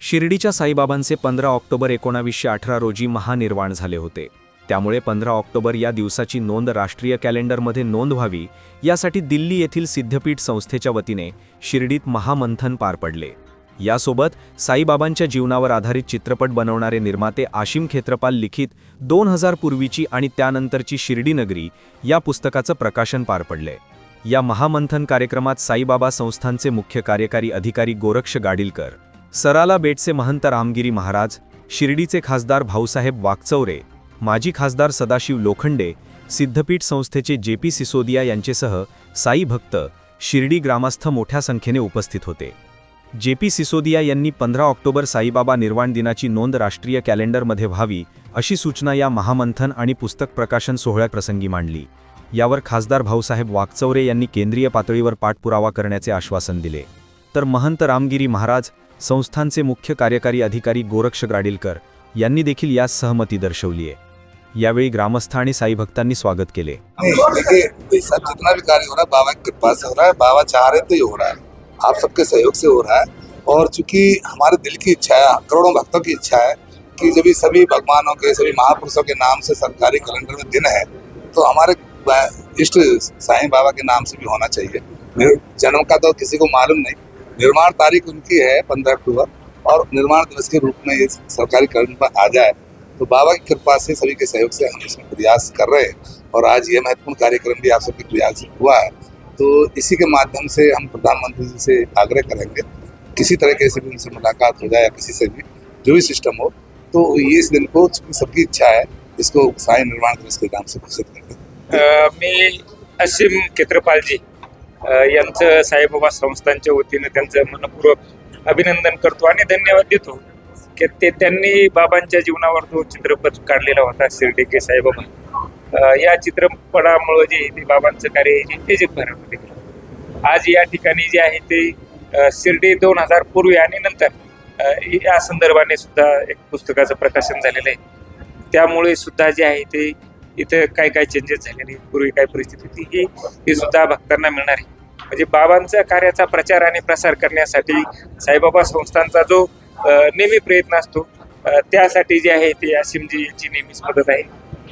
शिर्डीच्या साईबाबांचे पंधरा ऑक्टोबर एकोणावीसशे अठरा रोजी महानिर्वाण झाले होते. त्यामुळे पंधरा ऑक्टोबर या दिवसाची नोंद राष्ट्रीय कॅलेंडरमध्ये नोंद व्हावी यासाठी दिल्ली येथील सिद्धपीठ संस्थेच्या वतीने शिर्डीत महामंथन पार पडले. यासोबत साईबाबांच्या जीवनावर आधारित चित्रपट बनवणारे निर्माते आशिम खेत्रपाल लिखित दोन हजार पूर्वीची आणि त्यानंतरची शिर्डी नगरी या पुस्तकाचं प्रकाशन पार पडले. या महामंथन कार्यक्रमात साईबाबा संस्थांचे मुख्य कार्यकारी अधिकारी गोरक्ष गाडीलकर सराला बेटचे महंत रामगिरी महाराज शिर्डीचे खासदार भाऊसाहेब वाकचौरे माजी खासदार सदाशिव लोखंडे सिद्धपीठ संस्थेचे जे पी सिसोदिया यांचेसह साई भक्त शिर्डी ग्रामस्थ मोठ्या संख्येने उपस्थित होते. जे पी सिसोदिया यांनी पंधरा ऑक्टोबर साईबाबा निर्वाण दिनाची नोंद राष्ट्रीय कॅलेंडरमध्ये व्हावी अशी सूचना या महामंथन आणि पुस्तक प्रकाशन सोहळ्याप्रसंगी मांडली. यावर खासदार भाऊसाहेब वाकचौरे यांनी केंद्रीय पातळीवर पाठपुरावा करण्याचे आश्वासन दिले. तर महंत रामगिरी महाराज संस्थांचे मुख्य कार्यकारी अधिकारी गोरक्ष ग्राडीलकर यांनी देखील यास सहमती दर्शवली आहे. यावेळी ग्रामस्थ आणि साई भक्तांनी स्वागत केले. देखिए सब जितना भी कार्य हो रहा है बाबा की कृपा से हो रहा है बाबा चाह रहे तो ये हो रहा है। आप सबके सहयोग से हो रहा है। और चूंकि हमारे दिल की इच्छा है करोड़ों भक्तों की इच्छा है कि जब ये सभी भगवानों के सभी महापुरुषों के नाम से सरकारी कैलेंडर में दिन है तो हमारे इष्ट साईं बाबा के नाम से भी होना चाहिए। जन्म का तो किसी को मालूम नहीं निर्माण तारीख उनकी है पंद्रह अक्टूबर और निर्माण दिवस के रूप में ये सरकारी कर्म पर आ जाए तो बाबा की कृपा से सभी के सहयोग से हम इसमें प्रयास कर रहे हैं और आज ये महत्वपूर्ण कार्यक्रम भी आप सबके प्रयास हुआ है। तो इसी के माध्यम से हम प्रधानमंत्री जी से आग्रह करेंगे किसी तरीके से भी उनसे मुलाकात हो जाए या किसी से भी जो भी सिस्टम हो तो ये इस दिन को सबकी इच्छा है इसको साई निर्माण दिवस के नाम से घोषित अ, मी असीम खेत्रपालजी अ, यांचं साईबाबा संस्थांच्या वतीनं त्यांचं मनपूर्वक अभिनंदन करतो आणि धन्यवाद देतो की ते त्यांनी बाबांच्या जीवनावर जो चित्रपट काढलेला होता शिर्डी के साईबाबा या चित्रपटामुळे जे आहे ते बाबांचं कार्य आहे जे ते जगभरामध्ये गेलं. आज या ठिकाणी जे आहे ते शिर्डी दोन हजार पूर्वी आणि नंतर या संदर्भाने सुद्धा एक पुस्तकाचं प्रकाशन झालेलं आहे त्यामुळे सुद्धा जे आहे ते इथं काय काय चेंजेस झालेले नाही पूर्वी काय परिस्थिती होती ही ही सुद्धा भक्तांना मिळणार आहे. म्हणजे बाबांच्या कार्याचा प्रचार आणि प्रसार करण्यासाठी साईबाबा संस्थांचा जो नेहमी प्रयत्न असतो त्यासाठी जे आहे ते असीमजी यांची नेहमीच मदत आहे.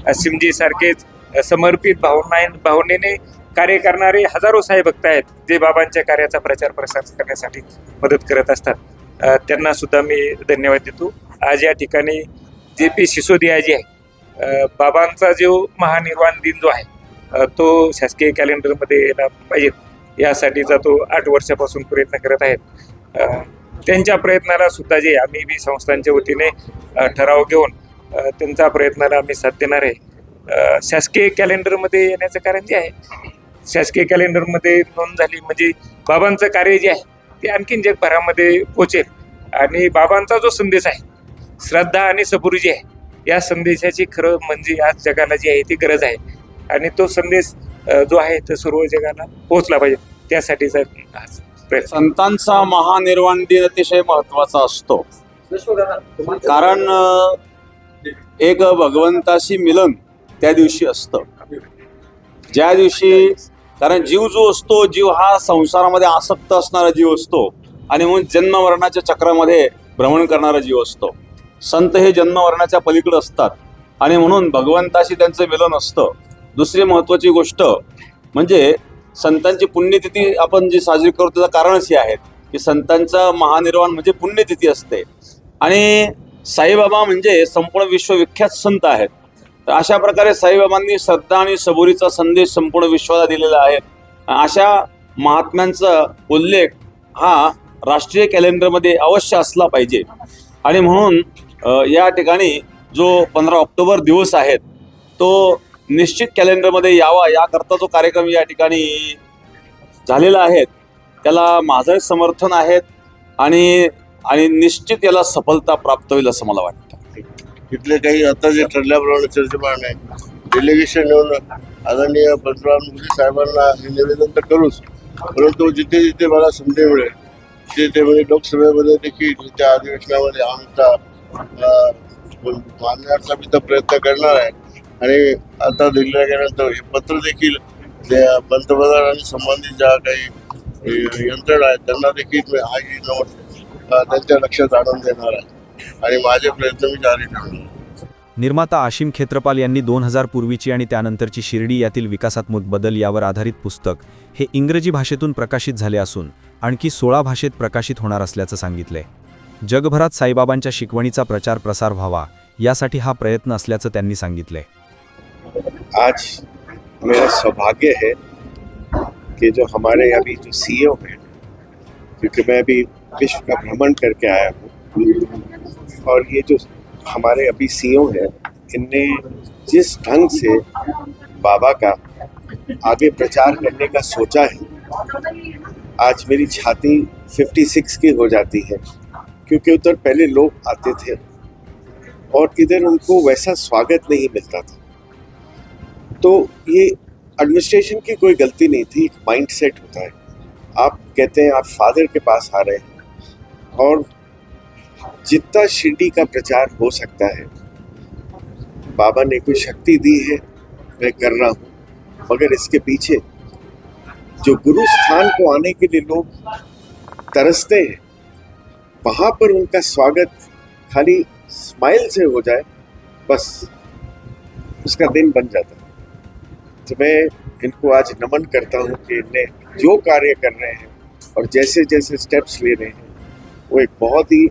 असीमजी सारखेच समर्पित भावना भावनेने कार्य करणारे हजारो साई भक्त आहेत जे बाबांच्या कार्याचा प्रचार प्रसार करण्यासाठी मदत करत असतात. त्यांना सुद्धा मी धन्यवाद देतो. आज या ठिकाणी जे पी सिसोदियाजी आहे बाबांचा जो महानिर्वाण दिन जो आहे तो शासकीय कॅलेंडरमध्ये यायला पाहिजेत यासाठीचा तो आठ वर्षापासून प्रयत्न करत आहेत. त्यांच्या प्रयत्नाला सुद्धा जे आम्ही बी संस्थांच्या वतीने ठराव घेऊन त्यांचा प्रयत्नाला आम्ही साथ देणार आहे. शासकीय कॅलेंडरमध्ये येण्याचं कारण जे आहे शासकीय कॅलेंडरमध्ये नोंद झाली म्हणजे बाबांचं कार्य जे आहे ते आणखीन जगभरामध्ये पोचेल. आणि बाबांचा जो संदेश आहे श्रद्धा आणि सबुरी जी आहे या संदेशाची खरं म्हणजे आज जगाला जी आहे ती गरज आहे. आणि तो संदेश जो आहे तो सर्व जगाला पोहोचला पाहिजे. त्यासाठीचा संतांचा महानिर्वाण दिन अतिशय महत्त्वाचा असतो. कारण एक भगवंताशी मिलन त्या दिवशी असतं. ज्या दिवशी कारण जीव जो असतो जीव हा संसारामध्ये आसक्त असणारा जीव असतो. आणि म्हणून जन्म मरणाच्या चक्रामध्ये भ्रमण करणारा जीव असतो. संत हे जन्म मरणाच्या पलीकडे असतात. आणि म्हणून भगवंताशी त्यांचं मिलन असतं. दुसरी महत्वाची गोष्ट म्हणजे संतांची पुण्यतिथी आपण जी साजरी करतो त्याचं कारणच हे आहे की संतांचा महानिर्वाण म्हणजे पुण्यतिथी असते. आणि साईबाबा म्हणजे संपूर्ण विश्वविख्यात संत आहेत. तर अशा प्रकारे साईबाबांनी श्रद्धा आणि सबुरीचा संदेश संपूर्ण विश्वाला दिलेला आहे. अशा महात्म्यांचा उल्लेख हा राष्ट्रीय कॅलेंडरमध्ये अवश्य असला पाहिजे. आणि म्हणून या ठिकाणी जो पंधरा ऑक्टोबर दिवस आहेत तो निश्चित कॅलेंडरमध्ये यावा याकरता जो कार्यक्रम या ठिकाणी झालेला आहे त्याला माझं समर्थन आहेत आणि आणि निश्चित याला सफलता प्राप्त होईल असं मला वाटतं. तिथले काही आता जे ठरल्याप्रमाणे चर्चेप्रमाणे आहे डेलिगेशन येऊन आदरणीय पंतप्रधान मोदी साहेबांना निवेदन तर करूच परंतु जिथे जिथे मला संधी मिळेल तिथे ते म्हणजे लोकसभेमध्ये देखील त्या अधिवेशनामध्ये आमचा मानण्याचा मी तर प्रयत्न करणार आहे. आणि आता दिल्लीला गेल्यानंतर हे पत्र देखील त्या पंतप्रधान आणि संबंधित ज्या काही यंत्रणा आहेत त्यांना देखील मी आजही नोट त्यांच्या लक्षात आणून देणार आहे. आणि माझे प्रयत्न मी जारी ठेवणार निर्माता आशिम खेत्रपाल यांनी दोन हजार पूर्वीची आणि त्यानंतरची शिर्डी यातील विकासात्मक बदल यावर आधारित पुस्तक हे इंग्रजी भाषेतून प्रकाशित झाले असून आणखी सोळा भाषेत प्रकाशित होणार असल्याचं सांगितलंय. जगभरात साईबाबांच्या शिकवणीचा प्रचार प्रसार व्हावा यासाठी हा प्रयत्न असल्याचं त्यांनी सांगितले. आज मेरा सौभाग्य है कि जो हमारे अभी जो सीईओ हैं क्योंकि मैं अभी विश्व का भ्रमण करके आया हूँ और ये जो हमारे अभी सीईओ हैं इनने जिस ढंग से बाबा का आगे प्रचार करने का सोचा है आज मेरी छाती 56 की हो जाती है। क्योंकि उधर पहले लोग आते थे और इधर उनको वैसा स्वागत नहीं मिलता था। तो ये एडमिनिस्ट्रेशन की कोई गलती नहीं थी, एक माइंड सेट होता है। आप कहते हैं, आप फादर के पास आ रहे हैं और जितना शिरडी का प्रचार हो सकता है, बाबा ने कोई शक्ति दी है, मैं कर रहा हूँ। मगर इसके पीछे जो गुरु स्थान को आने के लिए लोग तरसते हैं वहाँ पर उनका स्वागत खाली स्माइल से हो जाए, बस उसका दिन बन जाता है। तो मैं इनको आज नमन करता हूँ कि इनने जो कार्य कर रहे हैं और जैसे जैसे स्टेप्स ले रहे हैं, वो एक बहुत ही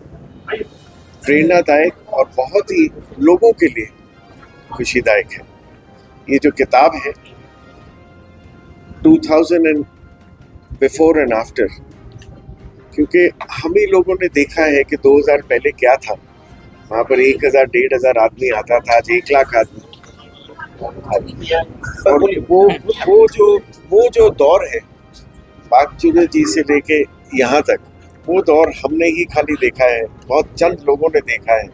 प्रेरणादायक और बहुत ही लोगों के लिए खुशीदायक है। ये जो किताब है 2000 एंड बिफोर एंड आफ्टर क्योंकि हम ही लोगों ने देखा है कि 2000 पहले क्या था। वहाँ पर एक हज़ार, डेढ़ हज़ार आदमी आता था, आज एक लाख आदमी। और वो वो जो वो जो दौर है बागचूरे जी से लेके यहाँ तक, वो दौर हमने ही खाली देखा है, बहुत चंद लोगों ने देखा है।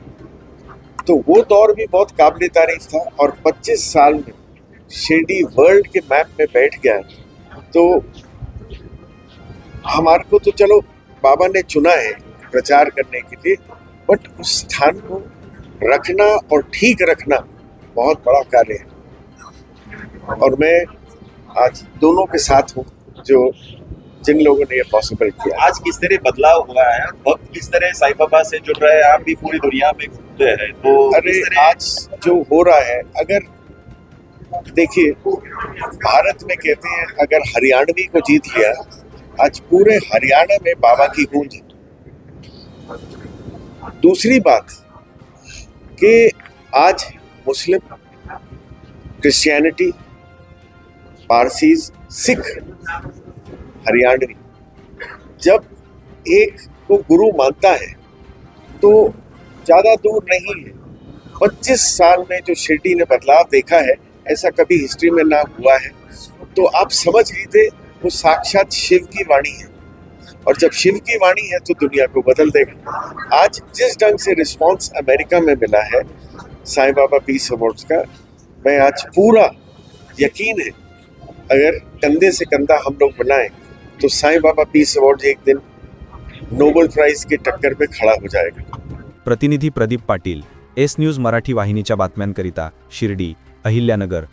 तो वो दौर भी बहुत काबिल तारीफ़ था और 25 साल में शिरडी वर्ल्ड के मैप में बैठ गया। तो हमारे को तो चलो बाबा ने चुना है प्रचार करने के लिए बट उस स्थान को रखना और ठीक रखना बहुत बड़ा कार्य है। और मैं आज दोनों के साथ हूँ जो जिन लोगों ने ये पॉसिबल किया। आज किस तरह बदलाव हुआ है? भक्त किस तरह साई बाबा से जुड़ रहे हैं? आप भी पूरी दुनिया में घूमते हैं तो अरे आज जो हो रहा है अगर देखिए भारत में कहते हैं अगर हरियाणवी को जीत लिया आज पूरे हरियाणा में बाबा की गूंज है। दूसरी बात कि आज मुस्लिम क्रिश्चियनिटी पारसीज सिख हरियाणवी, जब एक को गुरु मानता है तो ज़्यादा दूर नहीं है। पच्चीस साल में जो शिरडी ने बदलाव देखा है, ऐसा कभी हिस्ट्री में ना हुआ है। तो आप समझ लीजिए वो साक्षात शिव की वाणी है। और जब शिव की वाणी है तो दुनिया को बदल देगा। आज जिस ढंग से रिस्पांस अमेरिका में मिला है, साईं बाबा पीस अवार्ड्स का, मैं आज पूरा यकीन है, अगर कंधे से कंधा हम लोग बनाएँ तो साईं बाबा पीस अवार्ड एक दिन नोबल प्राइज के टक्कर पे खड़ा हो जाएगा। प्रतिनिधी प्रदीप पाटील, एस न्यूज़ मराठी वाहिनीच्या बातम्यांकरिता शिर्डी, अहिल्यानगर.